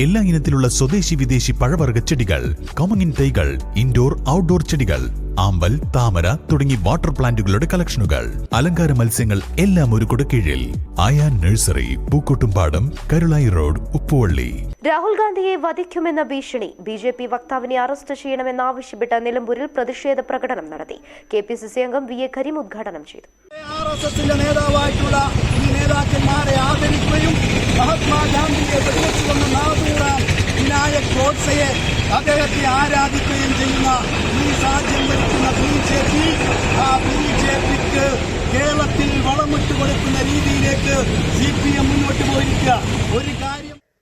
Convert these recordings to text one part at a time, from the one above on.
എല്ലാ ഇനത്തിലുള്ള സ്വദേശി വിദേശി പഴവർഗ ചെടികൾ കോമങ്ങിൻ തൈകൾ ഇൻഡോർ ഔട്ട്ഡോർ ചെടികൾ ആമ്പൽ താമര തുടങ്ങി വാട്ടർ പ്ലാന്റുകളുടെ കളക്ഷനുകൾ അലങ്കാര മത്സ്യങ്ങൾ എല്ലാം ഒരു കീഴിൽ. ആയാ നഴ്സറി പൂക്കോട്ടുംപാടം കരുളായി റോഡ് ഉപ്പുവള്ളി. രാഹുൽ ഗാന്ധിയെ വധിക്കുമെന്ന ഭീഷണി ബി ജെ പി വക്താവിനെ അറസ്റ്റ് ചെയ്യണമെന്നാവശ്യപ്പെട്ട് നിലമ്പൂരിൽ പ്രതിഷേധ പ്രകടനം നടത്തി. കെ പി സി സി അംഗം വി എ കരീം ഉദ്ഘാടനം ചെയ്തു. ആർ എസ് എസിന്റെ നേതാവായിട്ടുള്ള ഈ നേതാക്കന്മാരെ ആദരിക്കുകയും മഹാത്മാഗാന്ധിയെ വെടിവെച്ചുകൊണ്ട് നാദൂറാൻ വിനായക് ഗോഡ്സയെ അദ്ദേഹത്തെ ആരാധിക്കുകയും ചെയ്യുന്ന ഈ സാഹചര്യം വരുത്തുന്ന ബി ജെ പി ആ ബി ജെ പിക്ക് കേരളത്തിൽ വളമിട്ട് കൊടുക്കുന്ന രീതിയിലേക്ക് സി പി എം മുന്നോട്ട് പോയിരിക്കുക. ഒരു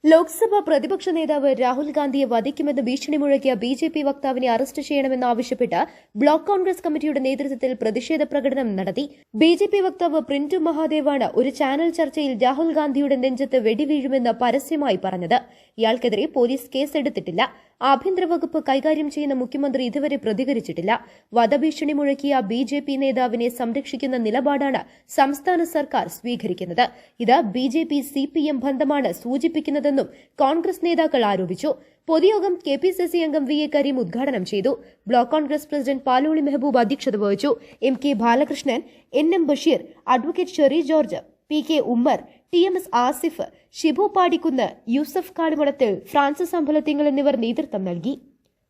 ലോക്സഭാ പ്രതിപക്ഷ നേതാവ് രാഹുൽ ഗാന്ധിയെ വധിക്കുമെന്ന് ഭീഷണി മുഴക്കിയ ബി ജെ പി വക്താവിനെ അറസ്റ്റ് ചെയ്യണമെന്നാവശ്യപ്പെട്ട് ബ്ലോക്ക് കോൺഗ്രസ് കമ്മിറ്റിയുടെ നേതൃത്വത്തിൽ പ്രതിഷേധ പ്രകടനം നടത്തി. ബി ജെ പി വക്താവ് പ്രിന്റു മഹാദേവാണ് ഒരു ചാനൽ ചർച്ചയിൽ രാഹുൽ ഗാന്ധിയുടെ നെഞ്ചത്ത് വെടിവീഴുമെന്ന് പരസ്യമായി പറഞ്ഞത്. ഇയാൾക്കെതിരെ പോലീസ് കേസെടുത്തിട്ടില്ല. ആഭ്യന്തര വകുപ്പ് കൈകാര്യം ചെയ്യുന്ന മുഖ്യമന്ത്രി ഇതുവരെ പ്രതികരിച്ചിട്ടില്ല. വധഭീഷണി മുഴക്കിയ ബി ജെ പി നേതാവിനെ സംരക്ഷിക്കുന്ന നിലപാടാണ് സംസ്ഥാന സർക്കാർ സ്വീകരിക്കുന്നത്. ഇത് B J P C P M ബന്ധമാണ് സൂചിപ്പിക്കുന്നതെന്നും കോൺഗ്രസ് നേതാക്കൾ ആരോപിച്ചു. പൊതുയോഗം കെ പി സി സി അംഗം വി എ കരീം ഉദ്ഘാടനം ചെയ്തു. ബ്ലോക്ക് കോൺഗ്രസ് പ്രസിഡന്റ് പാലോളി മെഹബൂബ് അധ്യക്ഷത വഹിച്ചു. M K Balakrishnan N M Basheer advocate Sherry George P K Ummer T M S Asif Shibu Padikkunnu Yusuf Kadumadathil Francis Ambalathingal എന്നിവർ നേതൃത്വം നൽകി.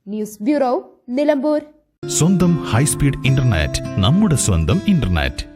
News bureau Nilambur. സ്വന്തം high speed internet നമ്മുടെ സ്വന്തം ഇന്റർനെറ്റ്.